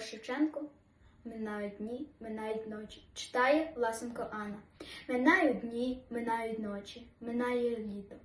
Шевченко. Минають дні, минають ночі. Читає Власенко Анна. Минають дні, минають ночі, минає літо.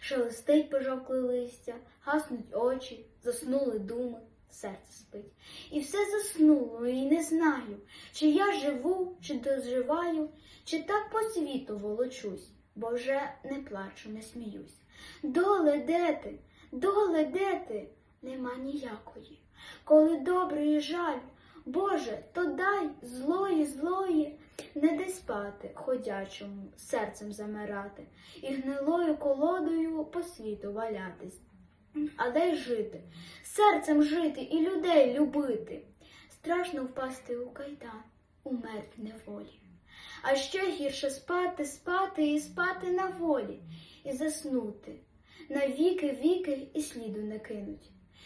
Шелестить пожовкле листя, гаснуть очі, заснули думи, серце спить. І все заснуло, і не знаю, чи я живу, чи доживаю, чи так по світу волочусь, бо вже не плачу, не сміюсь. Доле, де ти? Доле, де ти? Нема ніякої. Коли добрий жаль, Боже, то дай злої, злої, не дай спати ходячому, серцем замирати, і гнилою колодою по світу валятись. А дай жити, серцем жити і людей любити. Страшно впасти у кайдан, умерть неволі. А ще гірше спати, спати і спати на волі, і заснути. На віки віки і сліду не кинуть.